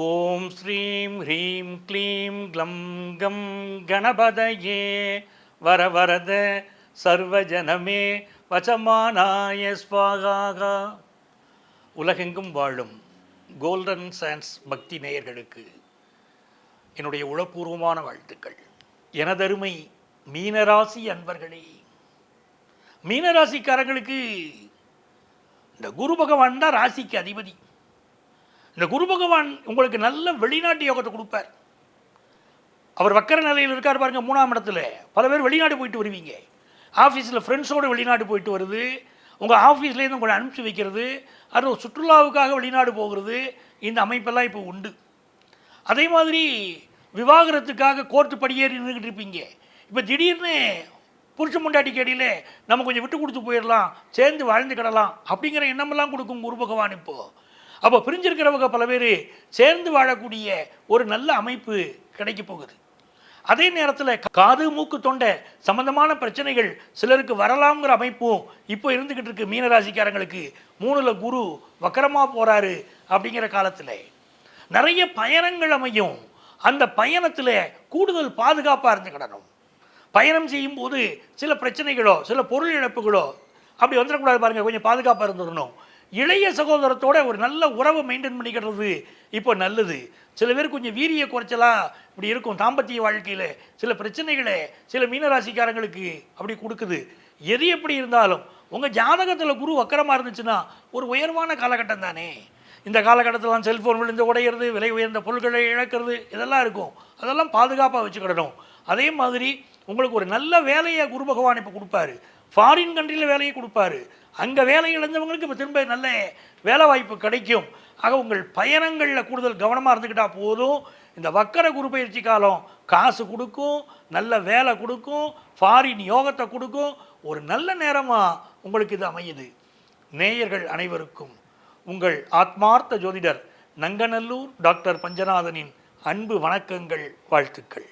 ஓம் ஸ்ரீம் ஹ்ரீம் க்ளீம் க்ளம் கம் கணபதயே. வரவரத சர்வஜனமே வச்சமானாய ஸ்வாகா உலகெங்கும் வாழும் கோல்டன் சான்ஸ் பக்தி நேயர்களுக்கு என்னுடைய உளப்பூர்வமான வாழ்த்துக்கள். எனதருமை மீனராசி அன்பர்களே மீனராசிக்காரங்களுக்கு இந்த குரு பகவான் தான் ராசிக்கு அதிபதி. இந்த குரு பகவான் உங்களுக்கு நல்ல வெளிநாட்டு யோகத்தை கொடுப்பார். அவர் வக்கர நிலையில் இருக்கார் பாருங்க மூணாம் இடத்துல. பல பேர் வெளிநாடு போயிட்டு வருவீங்க. ஆஃபீஸில் ஃப்ரெண்ட்ஸோடு வெளிநாடு போயிட்டு வருது. உங்கள் ஆஃபீஸ்லேருந்து உங்களை அனுப்பிச்சி வைக்கிறது. அது ஒரு சுற்றுலாவுக்காக வெளிநாடு போகிறது. இந்த அமைப்பெல்லாம் இப்போ உண்டு. அதே மாதிரி விவாகரத்துக்காக கோர்ட்டு படியேறி நின்றுக்கிட்டு இருப்பீங்க. இப்போ திடீர்னு புருஷ முண்டாட்டி கேடியில் நம்ம கொஞ்சம் விட்டு கொடுத்து போயிடலாம் சேர்ந்து வாழ்ந்து கிடலாம் அப்படிங்கிற எண்ணமெல்லாம் கொடுக்கும் குரு பகவான் இப்போது அப்போ பிரிஞ்சிருக்கிறவங்க பல பேர் சேர்ந்து வாழக்கூடிய ஒரு நல்ல அமைப்பு கிடைக்க போகுது. அதே நேரத்தில் காது மூக்கு தொண்டை சம்பந்தமான பிரச்சனைகள் சிலருக்கு வரலாம்ங்கிற அமைப்பும் இப்போ இருந்துக்கிட்டு இருக்கு. மீனராசிக்காரங்களுக்கு மூணுல குரு வக்கரமாக போகிறாரு அப்படிங்கிற காலத்தில் நிறைய பயணங்கள் அமையும். அந்த பயணத்தில் கூடுதல் பாதுகாப்பாக இருந்துக்கிடணும் பயணம் செய்யும்போது சில பிரச்சனைகளோ சில பொருள் இழப்புகளோ அப்படி வந்துடக்கூடாது பாருங்கள் கொஞ்சம் பாதுகாப்பாக இருந்துடணும். இளைய சகோதரத்தோட ஒரு நல்ல உறவை மெயின்டைன் பண்ணிக்கிறது இப்போ நல்லது. சில பேர் கொஞ்சம் வீரிய குறைச்சலா இப்படி இருக்கும். தாம்பத்திய வாழ்க்கையில் சில பிரச்சனைகளை சில மீனராசிக்காரங்களுக்கு அப்படி கொடுக்குது. எது எப்படி இருந்தாலும் உங்கள் ஜாதகத்தில் குரு வக்கரமாக இருந்துச்சுன்னா ஒரு உயர்வான காலகட்டம் தானே. இந்த காலகட்டத்திலாம் செல்ஃபோன் விழுந்து உடையிறது விலை உயர்ந்த பொருட்களை இழக்கிறது இதெல்லாம் இருக்கும். அதெல்லாம் பாதுகாப்பாக வச்சுக்கிடணும். அதே மாதிரி உங்களுக்கு ஒரு நல்ல வேலையை குரு பகவான் இப்போ கொடுப்பாரு. ஃபாரின் கண்ட்ரியில் வேலையை கொடுப்பாரு. அங்கே வேலை இழந்தவங்களுக்கு இப்போ திரும்ப நல்ல வேலை வாய்ப்பு கிடைக்கும். ஆக உங்கள் பயணங்களில் கூடுதல் கவனமாக இருந்துக்கிட்டால் போதும். இந்த வக்கர குரு பயிற்சி காலம் காசு கொடுக்கும் நல்ல வேலை கொடுக்கும் ஃபாரின் யோகத்தை கொடுக்கும். ஒரு நல்ல நேரமாக உங்களுக்கு இது அமையுது. நேயர்கள் அனைவருக்கும் உங்கள் ஆத்மார்த்த ஜோதிடர் நங்கநல்லூர் டாக்டர் பஞ்சநாதனின் அன்பு வணக்கங்கள் வாழ்த்துக்கள்.